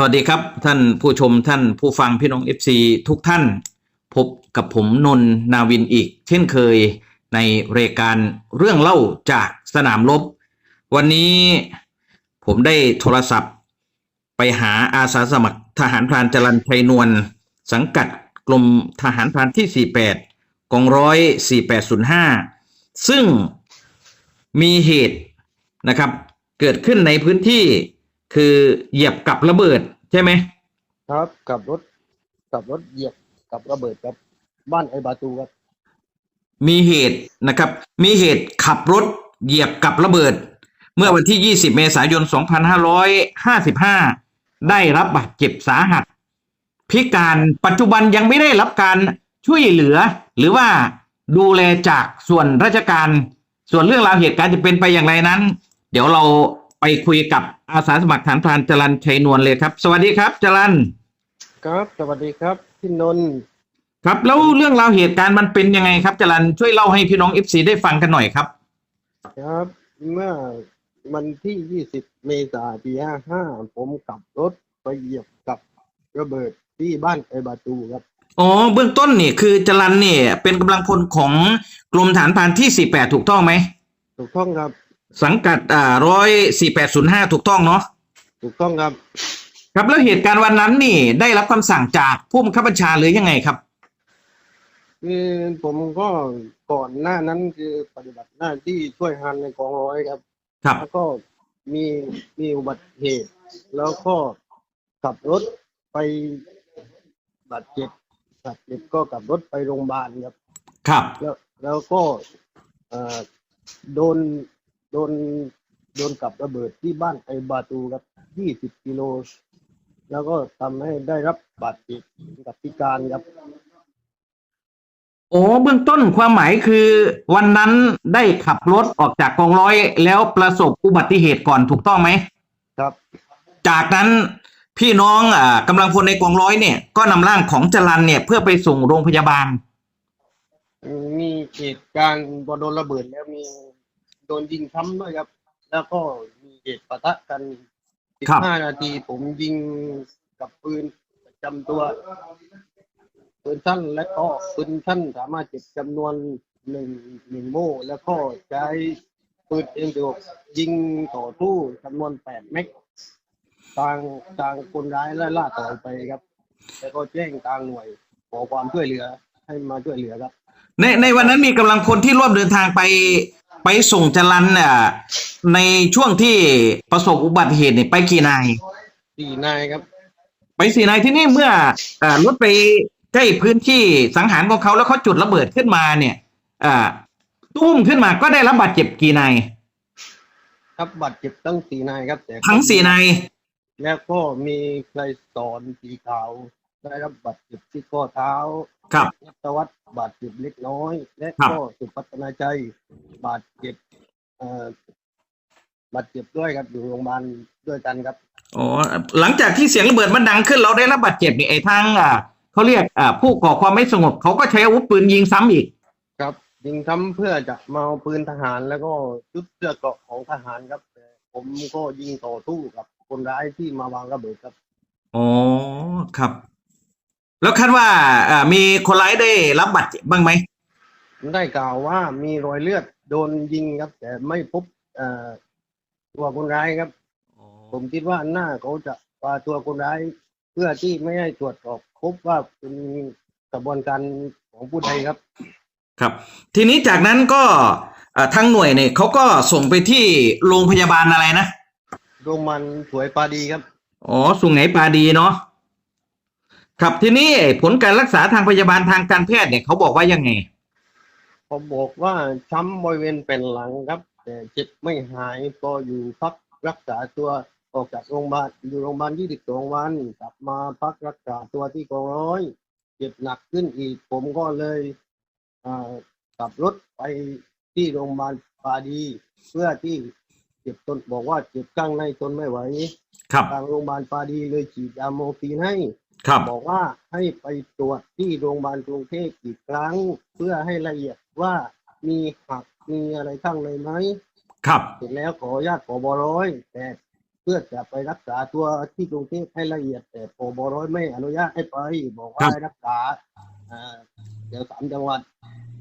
สวัสดีครับท่านผู้ชมท่านผู้ฟังพี่น้อง FC ทุกท่าน พบกับผมนนท์นาวินอีก เช่นเคยในรายการเรื่องเล่าจากสนามรบวันนี้ผมได้โทรศัพท์ ไปหาอาสาสมัครทหารพรานจรันชัยนวลสังกัดกรมทหารพรานที่ 48กองร้อย4805 ซึ่งมีเหตุนะครับเกิดขึ้นในพื้นที่ คือเหยียบกับระเบิดใช่ไหมครับกับรถกับรถเหยียบกับระเบิดครับ บ้านไอบาตูครับมีเหตุนะครับ มีเหตุขับรถเหยียบกับระเบิด เมื่อวันที่ 20 เมษายน 2555 ได้รับบาดเจ็บสาหัส พิการปัจจุบันยังไม่ได้รับการช่วยเหลือ หรือว่าดูแลจากส่วนราชการ ส่วนเรื่องราวเหตุการณ์จะเป็นไปอย่างไรนั้น เดี๋ยวเรา ไปคุยกับอาสาสมัครฐานพรานจรันชัยนวลเลยครับ สวัสดีครับจรันครับ สวัสดีครับพี่นนท์ครับแล้วเรื่องราวเหตุการณ์มันเป็นยังไงครับจรันช่วยเล่าให้พี่น้องเอฟซีได้ฟังกันหน่อยครับ ครับ เมื่อวันที่ 20 เมษายนปี55ผมขับรถไปเหยียบกับระเบิดที่บ้านไอบาตูครับอ๋อเบื้องต้นนี่คือจรันเนี่ยเป็นกำลังพลของกรมฐานพรานที่ 48 ถูกต้องไหมถูกต้องครับ สังกัดอ่าร้อยสี่แปดศูนย์ห้าถูกต้องเนาะถูกต้องครับ ครับแล้วเหตุการณ์วันนั้นนี่ ได้รับคำสั่งจากผู้บังคับบัญชาหรือยังไงครับ คือผมก็ก่อนหน้านั้นคือปฏิบัติหน้าที่ช่วยฮันในกองร้อยครับ ครับ แล้วก็มีมีอุบัติเหตุ แล้วก็ขับรถไปบาดเจ็บบาดเจ็บก็ขับรถไปโรงพยาบาลครับ ครับ แล้วแล้วก็เอ่อโดน โดนโดนกับระเบิดที่บ้านไอบาตูครับ20กิโล แล้วก็ทำให้ได้รับบาดเจ็บกับพิการครับ โอ้เบื้องต้นความหมายคือวันนั้นได้ขับรถออกจากกองร้อย แล้วประสบอุบัติเหตุก่อนถูกต้องไหมครับ จากนั้นพี่น้องอ่ากำลังพลในกองร้อยเนี่ย ก็นำร่างของจรันเนี่ย เพื่อไปส่งโรงพยาบาล มีเหตุการณ์พอโดนระเบิดแล้วมี โดนยิงซ้ำด้วยครับ แล้วก็มีเหตุปะทะกัน ครับ 15 นาทีผมยิงกับปืนประจำตัวปืนสั้นและก็ปืนสั้นสามารถเก็บจำนวนหนึ่งหนึ่งโม่แล้วก็ใช้ปืนเอ็มดียิงต่อสู้จำนวนแปดเม็ดทางทางคนร้ายไล่ล่าต่อไปครับ แล้วก็แจ้งทางหน่วยขอความช่วยเหลือให้มาช่วยเหลือครับ ในในวันนั้นมีกำลังพลที่ร่วมเดินทางไป ไปส่งจรันอะในช่วงที่ประสบอุบัติเหตุเนี่ยไปกี่นายสี่นายครับ ไปสี่นายที่นี่เมื่อเอ่อรถไปใกล้พื้นที่สังหารของเขาแล้วเขาจุดระเบิดขึ้นมาเนี่ยอ่าตุ้มขึ้นมาก็ได้รับบาดเจ็บกี่นายครับบาดเจ็บทั้งสี่นายครับแต่ทั้งสี่นายแล้วก็มีใครสอนสีขาว ได้รับบาดเจ็บที่ข้อเท้าครับ นัตวัฒน์บาดเจ็บเล็กน้อย และครับ ก็สุพัฒนาใจบาดเจ็บเอ่อบาดเจ็บด้วยครับอยู่โรงพยาบาลด้วยกันครับ อ๋อหลังจากที่เสียงระเบิดมันดังขึ้นเราได้รับบาดเจ็บนี่ไอ้ทางอ่าเขาเรียกอ่าผู้ก่อความไม่สงบเขาก็ใช้อาวุธปืนยิงซ้ำอีก ครับยิงทำเพื่อจะมาเอาปืนทหารแล้วก็ชุดเสื้อเกราะของทหารครับแต่ผมก็ยิงต่อสู้กับคนร้ายที่มาวางระเบิดครับ อ๋อ ครับ แล้วคาดว่าอ่ามีคนร้ายได้รับบาดเจ็บบ้างไหมได้กล่าวว่ามีรอยเลือดโดนยิงครับ แต่ไม่พบเอ่อตัวคนร้ายครับ ผมคิดว่าหน้าเขาจะปาตัวคนร้าย เพื่อที่ไม่ให้ตรวจสอบพบว่าเป็นกระบวนการของผู้ใดครับ ครับ ทีนี้จากนั้นก็เอ่อทางหน่วยเนี่ยเขาก็ส่งไปที่โรงพยาบาลอะไรนะ โรงพยาบาลสวยปาดีครับ อ๋อสุงไหนปาดีเนาะ ครับทีนี้ผลการรักษาทางพยาบาลทางการแพทย์เนี่ยเขาบอกว่ายังไงผมบอกว่าช้ำบริเวณเป็นหลังครับ แต่เจ็บไม่หายก็อยู่พักรักษาตัวออกจากโรงพยาบาลอยู่โรงพยาบาลยี่สิบสองวัน กลับมาพักรักษาตัวที่กองร้อย เจ็บหนักขึ้นอีก ผมก็เลยอ่าขับรถไปที่โรงพยาบาลปาดี เพื่อที่เจ็บตนบอกว่าเจ็บข้างในทนไม่ไหว ครับทางโรงพยาบาลปาดีเลยฉีดยาโมอร์ฟีนให้ ครับบอกว่าให้ไปตรวจที่โรงพยาบาลกรุงเทพอีกครั้ง เพื่อให้ละเอียดว่ามีหักมีอะไรข้างในไหมครับเสร็จแล้วขออนุญาตขอบร้อยแต่ทพื่อจะไปรักษาตัวที่กรุงเทพให้ละเอียด แต่พบร้อยไม่อนุญาตให้ไป บอกว่าครับให้รักษาอ่าเดี๋ยวสามจังหวัด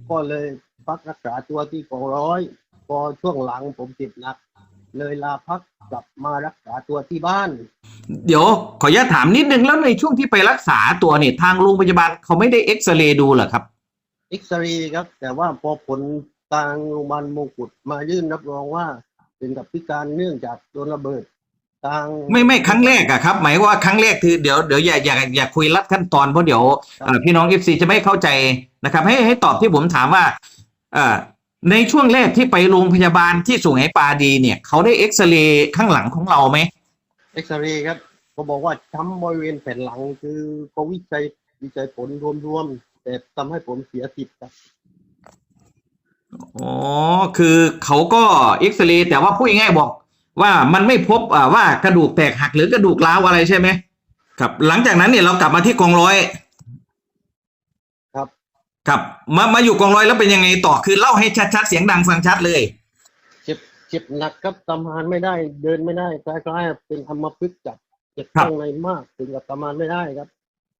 ก็เลยพักรักษาตัวที่กองร้อย พอช่วงหลังผมติดหนัก เลยลาพักกลับมารักษาตัวที่บ้าน เดี๋ยวขออนุญาตถามนิดนึงแล้วในช่วงที่ไปรักษาตัวเนี่ยทางโรงพยาบาลเขาไม่ได้เอ็กซเรย์ดูเหรอครับเอ็กซเรย์ครับ แต่ว่าพอผลทางโรงพยาบาลมงกุฎมายื่นรับรองว่าเป็นกับพิการเนื่องจากโดนระเบิดทางไม่ไม่ครั้งแรกอะครับ หมายว่าครั้งแรกคือเดี๋ยวเดี๋ยวอย่าอย่าอย่าคุยลัดขั้นตอนเพราะเดี๋ยวเอ่อพี่น้องเอฟซีจะไม่เข้าใจนะครับ ให้ให้ตอบที่ผมถามว่าเอ่อ ในช่วงแรกที่ไปโรงพยาบาลที่สุไหงปาดีเนี่ยเขาได้เอ็กซเรย์ข้างหลังของเราไหมเอ็กซเรย์ครับเขาบอกว่าช้ำบริเวณแผ่นหลังคือเขาวิจัยวิจัยผลรวมๆแต่ทำให้ผมเสียสิทธิ์ครับอ๋อคือเขาก็เอ็กซเรย์แต่ว่าพูดง่ายๆบอกว่ามันไม่พบอ่าว่ากระดูกแตกหักหรือกระดูกร้าวอะไรใช่ไหมครับ หลังจากนั้นเนี่ยเรากลับมาที่กองร้อยครับ ครับ มามาอยู่กองร้อยแล้วเป็นยังไงต่อคือเล่าให้ชัดๆเสียงดังฟังชัดเลย เจ็บเจ็บหนักครับทำงานไม่ได้ เดินไม่ได้คล้ายๆเป็นอัมพฤกษ์จับเจ็บครับข้างในมากถึงกับทำงานไม่ได้ครับ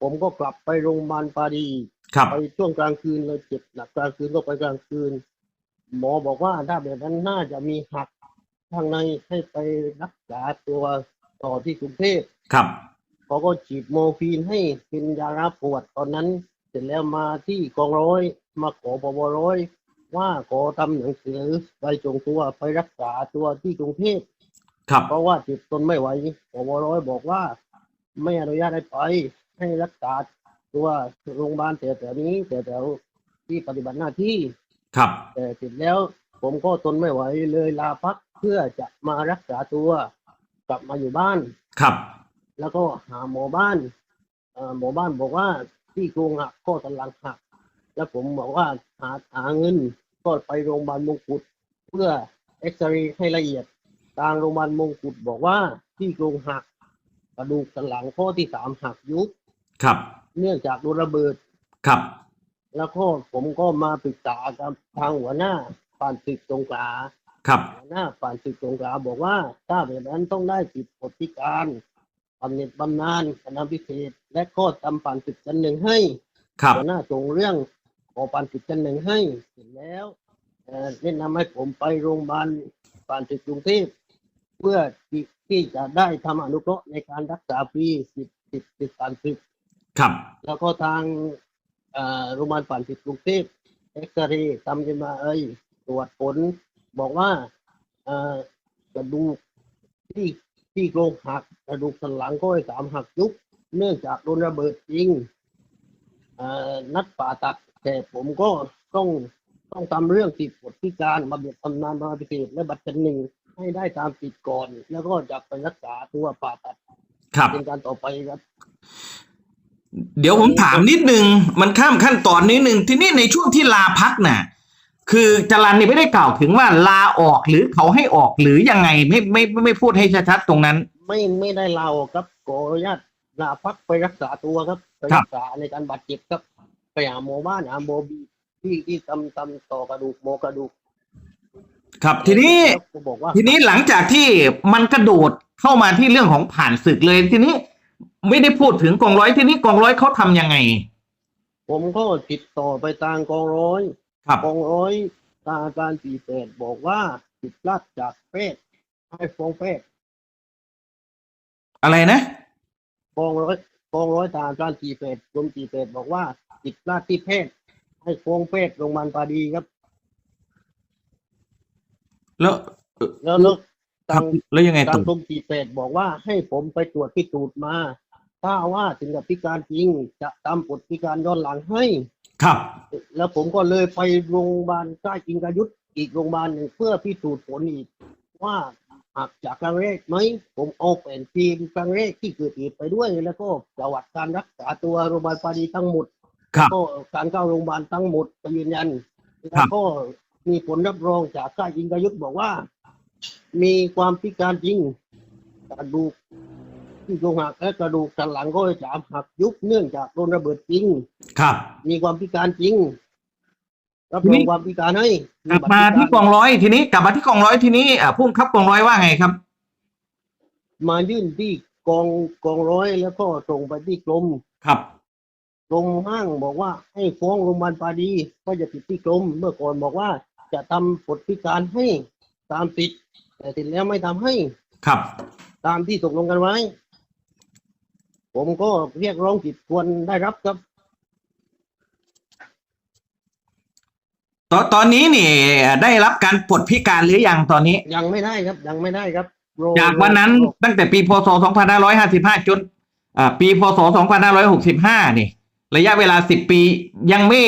ผมก็กลับไปโรงพยาบาลปาดีครับไปช่วงกลางคืนเลยเจ็บหนักกลางคืนก็ไปกลางคืน หมอบอกว่าถ้าแบบนั้นน่าจะมีหักข้างในให้ไปรักษาตัวต่อที่กรุงเทพครับเขาก็ฉีดโมอร์ฟีนให้เป็นยารับปวดตอนนั้นเส ร็จแล้วมาที่กองร้อย มาขอปบร้อย ว่าขอทำหนังสือไปจงตัวไปรักษาตัวที่กรุงเทพครับเพราะว่าจิตตนไม่ไหวปบร้อยบอกว่า ไม่อนุญาตให้ไปให้รักษาตัวโรงพยาบาลแต่แต่นี้แต่แต่ที่ปฏิบัติหน้าที่ครับ แต่เสร็จแล้วผมก็ทนไม่ไหวเลยลาพักเพื่อจะมารักษาตัวกลับมาอยู่บ้านครับ แล้วก็หาหมอบ้านเอ่อหมอบ้านบอกว่า ที่โครงหักข้อสันหลังหัก แล้วผมบอกว่าหาหาเงินก็ไปโรงพยาบาลมงกุฎเพื่อเอ็กซเรย์ให้ละเอียด ทางโรงพยาบาลมงกุฎบอกว่าที่โครงหักกระดูกสันหลังข้อที่สามหักยุบครับ เนื่องจากโดนระเบิดครับ แล้วก็ผมก็มาปรึกษากับทางหัวหน้าฝ่ายศึกสงขลาครับหัวหน้าฝ่ายศึกสงขลาบอกว่าถ้าแบบนั้นต้องได้สิทธิปฏิการ บำเหน็จบำนาญคณะพิเศษ และก็ทำฝ่ายศึกจันหนึ่งให้ครับหัวหน้าส่งเรื่องขอฝ่ายศึกจันหนึ่งให้เสร็จแล้วเอ่อแนะนำให้ผมไปโรงพยาบาลฝ่ายศึกกรุงเทพเพื่อที่ที่จะได้ทำอนุเคราะห์ในการรักษาฟรีสิทธิ์สิทธิ์สิทธิ์ฝ่ายศึกครับ แล้วก็ทางเอ่อโรงพยาบาลฝันติดกรุงเทพเอ็กซเรย์ทำกันมาเอ้ยตรวจผล บอกว่าเอ่อกระดูกที่ ที่โครงหักกระดูกสันหลังก็สามหักยุบเนื่องจากโดนระเบิดจริงเอ่อนัดผ่าตัดแต่ผมก็ต้องต้องทำเรื่องติดปวดพิการมาเบียดตำนานมาพิเศษและบัตรจันหนึ่งให้ได้ตามติดก่อน แล้วก็จะไปรักษาตัวผ่าตัดครับเป็นการต่อไปครับ เดี๋ยวผมถามนิดนึง มันข้ามขั้นตอนนิดนึง ทีนี้ในช่วงที่ลาพักน่ะ คือจรันนี่ไม่ได้กล่าวถึงว่าลาออกหรือเขาให้ออกหรือยังไงไม่ไม่ไม่ไม่พูดให้ชัดๆตรงนั้น ไม่ไม่ได้ลาออกครับขออนุญาตลาพักไปรักษาตัวครับไปครัรับกษาในการบาดเจ็บครับไปหาหมอบ้านหาหมอบีที่ที่ทำทำต่อกระดูกหมอกระดูก ครับทีนี้แล้วก็บอกว่าทีนี้หลังจากที่มันกระโดดเข้ามาที่เรื่องของผ่านศึกเลยทีนี้ไม่ได้พูดถึงกองร้อยทีนี้กองร้อยเขาทำยังไง ผมก็ติดต่อไปทางกองร้อย ครับกองร้อยทางการสี่แปดบอกว่าติดพลาดจากแพทย์ให้ฟ้องแพทย์อะไรนะกองร้อยกองร้อยทางการสี่แปดกรมสี่แปดบอกว่าติดพลาดที่แพทย์ให้ฟ้องแพทย์โรงพยาบาลปาดีครับ แล้วแล้วแล้วครัทาบงแล้วยังไงกาต่รอกรมสี่แปดบอกว่าให้ผมไปตรวจพิสูจน์มา ถ้าว่าถึงกับพิการจริงจะตามกฎพิการย้อนหลังให้ ครับ แล้วผมก็เลยไปโรงพยาบาลใกล้จิงกายุทธอีกโรงพยาบาลหนึ่งเพื่อพิสูจน์ผลอีก ว่าหักจากครั้งแรกไหมผมเอาแผนทีมครั้งแรกที่เกิดเหตุไปด้วย แล้วก็ประวัติการรักษาตัวโรงพยาบาลปาดีทั้งหมดครับก็การเข้าโรงพยาบาลทั้งหมดไปยืนยันแล้วก็มีผลรับรองจากค่ายยิงกายุทธบอกว่า มีความพิการจริงกระดูก ที่โครงหักและกระดูกสันหลังก็สามหักยุบเนื่องจากโดนระเบิดจริง ครับ มีความพิการจริงรับทีรอนี้งความพิการให้กลับมาที่กองร้อยทีนี้ กลับมาที่กองร้อยทีนี้อ่าผู้บังคับกองร้อยว่าไงครับ มายื่นที่กองกองร้อยแล้วก็ส่งไปที่กรมครับกรมห้างบอกว่าให้ฟ้องโรงพยาบาลปาดี ก็จะติดที่กรมเมื่อก่อนบอกว่าจะทำกฎพิการให้ตามติดแต่ติดแล้วไม่ทำให้ ครับ ตามที่ตกลงกันไว้ ผมก็เรียกร้องจิตควรได้รับครับ ตอนตอนนี้นี่ได้รับการปลดพิการหรือยังตอนนี้ ยังไม่ได้ครับ ยังไม่ได้ครับรอจากวันนั้นรอตั้งแต่ปีพศ 2555 จนอ่าปีพศ 2565 นี่ ระยะเวลา 10 ปียังไม่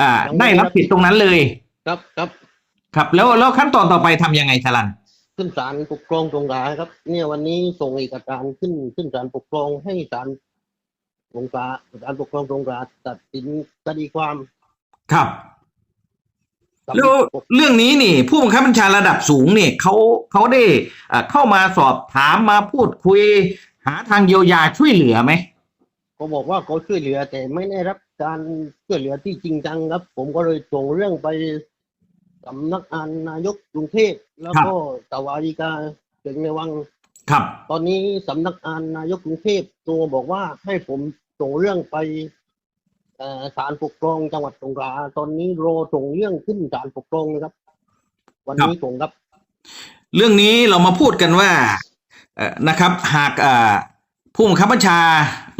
อ่าได้รับสิทธิ์ตรงนั้นเลย ครับครับ ครับ แล้วแล้วขั้นตอนต่อไปทำยังไงชลัน ขึ้นศาลปกครองสงขลาครับ เนี่ยวันนี้ส่งเอกสารขึ้นขึ้นศาลปกครองให้ศาลสงขลาศาลปกครองสงขลาตัดสินคดีความครับกับแล้วเรื่องนี้นี่ ผู้บังคับบัญชาระดับสูงเนี่ยเขาเขาได้อ่าเข้ามาสอบถามมาพูดคุย หาทางเยียวยาช่วยเหลือไหมเขาบอกว่าเขาช่วยเหลือแต่ไม่ได้รับการช่วยเหลือที่จริงจังครับ ผมก็เลยส่งเรื่องไป สำนักงานนายกกรุงเทพแล้วก็สวาริกาถึงในวังครับ ตอนนี้สำนักงานนายกกรุงเทพตัวบอกว่าให้ผมส่งเรื่องไปเอ่อศาลปกครองจังหวัดสงขลาตอนนี้รอส่งเรื่องขึ้นศาลปกครองนะครับ วันนี้ส่งครับ เรื่องนี้เรามาพูดกันว่าเอ่อนะครับ หากอ่าผู้บังคับบัญชา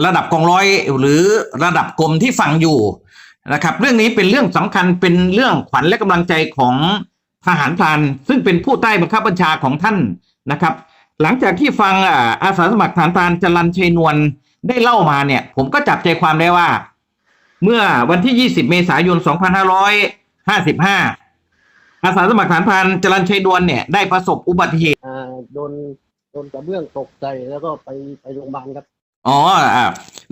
ระดับกองร้อย หรือระดับกรมที่ฟังอยู่ นะครับ เรื่องนี้เป็นเรื่องสำคัญเป็นเรื่องขวัญและกำลังใจของทหารพรานซึ่งเป็นผู้ใต้บังคับบัญชาของท่านนะครับ หลังจากที่ฟังอ่าอาสาสมัครฐานพรานจรันชัยนวลได้เล่ามาเนี่ย ผมก็จับใจความได้ว่า เมื่อวันที่ 20 เมษายน 2555 อาสาสมัครฐานพรานจรันชัยนวลเนี่ยได้ประสบอุบัติเหตุอ่าโดนโดนกระเบื้องตกใจแล้วก็ไปไปโรงพยาบาลครับอ๋ออ่า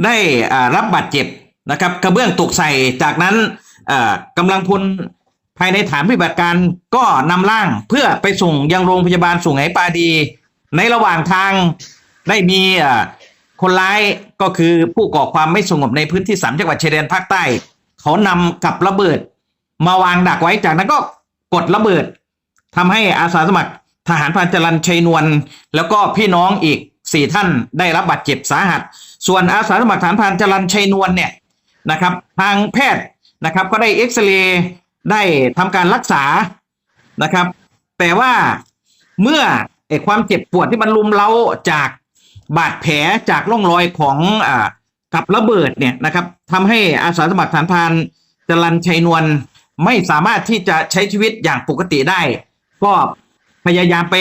ได้อ่ารับบาดเจ็บ นะครับกระเบื้องตกใส่จากนั้นอ่ากำลังพลภายในฐานปฏิบัติการก็นำร่างเพื่อไปส่งยังโรงพยาบาลสุไหงปาดี ในระหว่างทางได้มีคนร้ายก็คือผู้ก่อความไม่สงบในพื้นที่สามจังหวัดชายแดนภาคใต้ เขานำกับระเบิด มาวางดักไว้จากนั้นก็กดระเบิดทำให้อาสาสมัครทหารพรานจรันชัยนวลแล้วก็พี่น้องอีกสี่ท่านได้รับบาดเจ็บสาหัส ส่วนอาสาสมัครทหารพรานจรันชัยนวลเนี่ย นะครับ ทางแพทย์นะครับ ก็ได้เอ็กซเรย์ได้ทำการรักษานะครับ แต่ว่าเมื่อไอความเจ็บปวดที่มันลุมเล้าจากบาดแผลจากร่องรอยของอ่ากับระเบิดเนี่ยนะครับทำให้อาสาสมัครฐานพานจรันชัยนวลไม่สามารถที่จะใช้ชีวิตอย่างปกติได้ ก็พยายามไป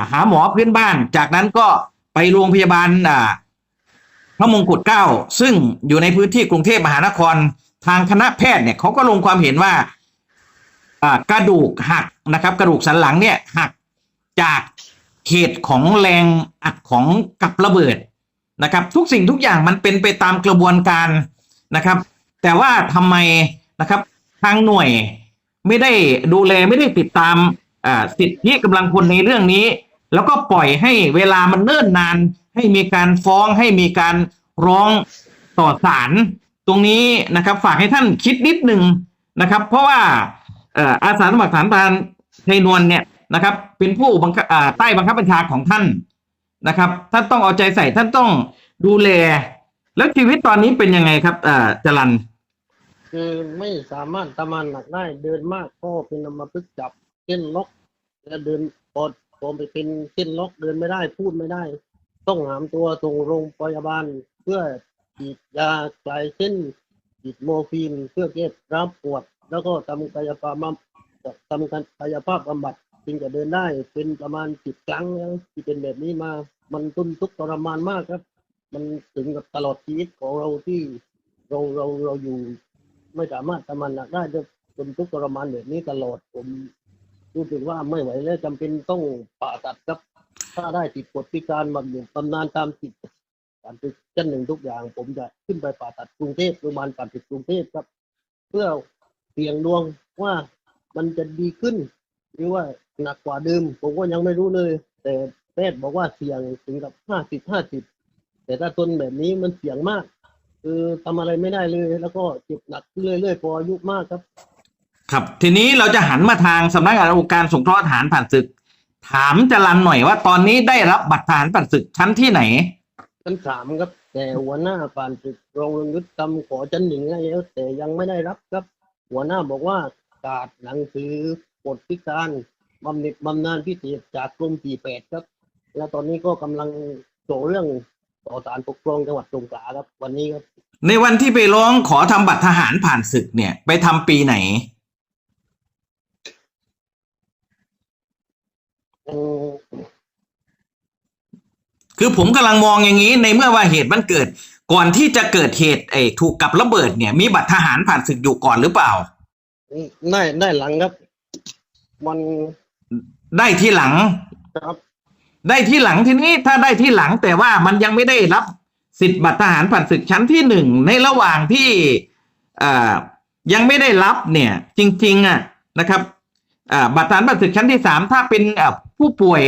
าหาหมอพื้นบ้าน จากนั้นก็ไปโรงพยาบาลอ่า ระมงกุฎเกล้าซึ่งอยู่ในพื้นที่กรุงเทพมหานครทางคณะแพทย์เนี่ยเขาก็ลงความเห็นว่ากระดูกหักนะครับ กระดูกสันหลังเนี่ยหักจากเหตุของแรงอัดของกับระเบิดนะครับ ทุกสิ่งทุกอย่างมันเป็นไปตามกระบวนการนะครับ แต่ว่าทำไมนะครับทางหน่วยไม่ได้ดูแลไม่ได้ติดตามอ่าสิทธิกำลังพลในเรื่องนี้ แล้วก็ปล่อยให้เวลามันเนิ่นนาน ให้มีการฟ้องให้มีการร้องต่อศาลตรงนี้นะครับ ฝากให้ท่านคิดนิดหนึ่งนะครับ เพราะว่าอาสาสมัครฐานพานชัยนวลเนี่ยนะครับ เป็นผู้บังคับใต้บังคับบัญชาของท่านนะครับ ท่านต้องเอาใจใส่ท่านต้องดูแล แล้วชีวิตตอนนี้เป็นยังไงครับอ่าจรันคือไม่สามารถทำงานหนักได้เดินมากก็เป็นอัมาพึกจับเส้นล็อกแล้วเดินพอพอไปเป็นเส้นล็อกเดินไม่ได้พูดไม่ได้ ต้องหามตัวส่งโรงพยาบาล เพื่อฉีดยาคลายเส้นฉีดโมฟีนเพื่อแก้รับปวด แล้วก็ทำกายภาพบำทำการกายภาพบำบัดจึงจะเดินได้เป็นประมาณสิบครั้งแล้วที่เป็นแบบนี้มา มันทุนทุกทรมานมากครับ มันถึงกับตลอดชีวิตของเราที่เราเราเราอยู่ ไม่สามารถทำงานหนักได้ด้วยจนทุกทรมานแบบนี้ตลอดผมรู้สึกว่าไม่ไหวแล้วจำเป็นต้องผ่าตัดครับ ถ้าได้ติดกฎพิการบำเหน็จบำนาญตามสิทธิ์การเป็นเช่นหนึ่งทุกอย่าง ผมจะขึ้นไปผ่าตัดกรุงเทพโรงพยาบาลการติดกรุงเทพครับ เพื่อเสี่ยงดวงว่ามันจะดีขึ้น หรือว่าหนักกว่าเดิมผมก็ยังไม่รู้เลย แต่แพทย์บอกว่าเสี่ยงถึงกับห้าสิบห้าสิบแต่ถ้าทนแบบนี้มันเสี่ยงมาก คือทำอะไรไม่ได้เลย แล้วก็เจ็บหนักเรื่อยๆพออายุมากครับ ครับ ทีนี้เราจะหันมาทางสำนักงานองค์การสงเคราะห์ทหารผ่านศึก ถามจรันหน่อยว่าตอนนี้ได้รับบัตรทหารผ่านศึกชั้นที่ไหน ชั้นสามครับ แต่หัวหน้าผ่านศึกโรงเรียนยุทธกรรมขอชั้นหนึ่งให้แล้วแต่ยังไม่ได้รับครับ หัวหน้าบอกว่าขาดหนังสือบทพิการบำเหน็จบำนาญพิเศษจากกรมสี่แปดครับ แล้วตอนนี้ก็กำลังส่งเรื่องต่อศาลปกครองจังหวัดสงขลาครับ วันนี้ครับในวันที่ไปร้องขอทำบัตรทหารผ่านศึกเนี่ย ไปทำปีไหน อืม คือผมกำลังมองอย่างนี้ในเมื่อว่าเหตุมันเกิด ก่อนที่จะเกิดเหตุไอ้ถูกกับระเบิดเนี่ย มีบัตรทหารผ่านศึกอยู่ก่อนหรือเปล่า ได้ได้หลังครับ มันได้ที่หลังครับ ได้ที่หลังทีนี้ถ้าได้ที่หลังแต่ว่ามันยังไม่ได้รับสิทธิ์บัตรทหารผ่านศึกชั้นที่หนึ่งในระหว่างที่อ่ายังไม่ได้รับเนี่ย จริง ๆ อะนะครับอ่า บัตรทหารผ่านศึกชั้นที่สามถ้าเป็นผู้ป่วย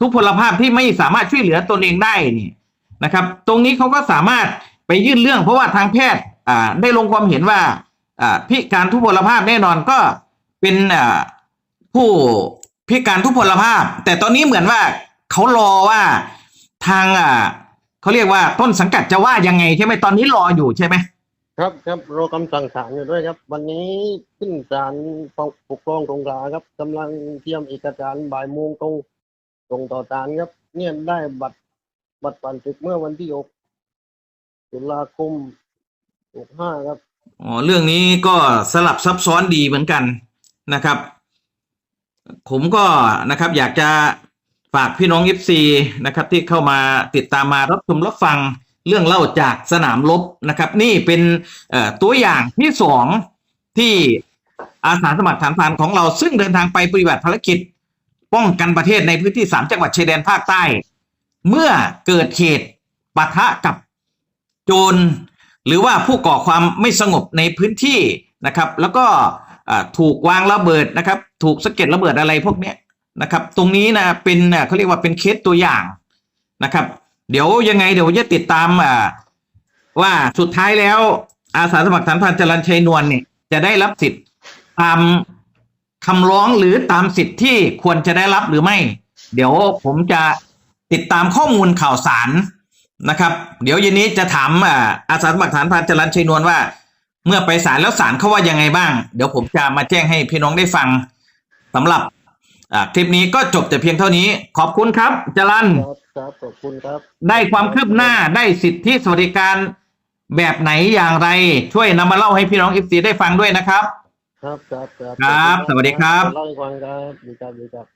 ทุพพลภาพที่ไม่สามารถช่วยเหลือตนเองได้นี่นะครับ ตรงนี้เขาก็สามารถไปยื่นเรื่อง เพราะว่าทางแพทย์อ่าได้ลงความเห็นว่าอ่าพิการทุพพลภาพแน่นอนก็เป็นผู้พิการทุพพลภาพ แต่ตอนนี้เหมือนว่าเขารอว่าทางอ่าเขาเรียกว่าต้นสังกัดจะว่ายังไงใช่ไหมตอนนี้รออยู่ใช่ไหม ครับครับรอคำสั่งศาลอยู่ด้วยครับ วันนี้ขึ้นศาลปกครองสงขลาครับกำลังเตรียมเอกสารบ่ายโมงตรงส่งต่อศาลครับ เนี่ยได้บัตรบัตรผ่านศึกเมื่อวันที่หกตุลาคมหกห้าครับอ๋อเรื่องนี้ก็สลับซับซ้อนดีเหมือนกันนะครับ ผมก็นะครับ อยากจะฝากพี่น้องเอฟซีนะครับ ที่เข้ามาติดตามมารับชมรับฟัง เรื่องเล่าจากสนามรบนะครับ นี่เป็นตัวอย่างที่สองที่อาสาสมัครฐานพานของเราซึ่งเดินทางไปปฏิบัติภารกิจ ป้องกันประเทศในพื้นที่สามจังหวัดชายแดนภาคใต้ เมื่อเกิดเหตุปะทะกับโจรหรือว่าผู้ก่อความไม่สงบในพื้นที่นะครับ แล้วก็ถูกวางระเบิดนะครับ ถูกสะเก็ดระเบิดอะไรพวกนี้นะครับ ตรงนี้นะเป็นเขาเรียกว่าเป็นเคสตัวอย่างนะครับ เดี๋ยวยังไงเดี๋ยวจะติดตามอ่าว่าสุดท้ายแล้วอาสาสมัครฐานพรานจรัญชัยนวลเนี่ยจะได้รับสิทธิ์ตามคำร้องหรือตามสิทธิ์ที่ควรจะได้รับหรือไม่ เดี๋ยวผมจะติดตามข้อมูลข่าวสารนะครับ เดี๋ยวเย็นนี้จะถามอ่าอาสาสมัครฐานพรานจรัญชัยนวลว่า เมื่อไปศาลแล้วศาลเขาว่ายังไงบ้าง เดี๋ยวผมจะมาแจ้งให้พี่น้องได้ฟังสำหรับคลิปนี้ก็จบแต่เพียงเท่านี้ ขอบคุณครับจรัน ครับครับขอบคุณครับ ได้ความคืบหน้าได้สิทธิสวัสดิการแบบไหนอย่างไรช่วยนำมาเล่าให้พี่น้องเอฟซีได้ฟังด้วยนะครับ ครับครับครับครับขอณสวัสดีครับ เล่าให้ฟังครับดีครับดีครับ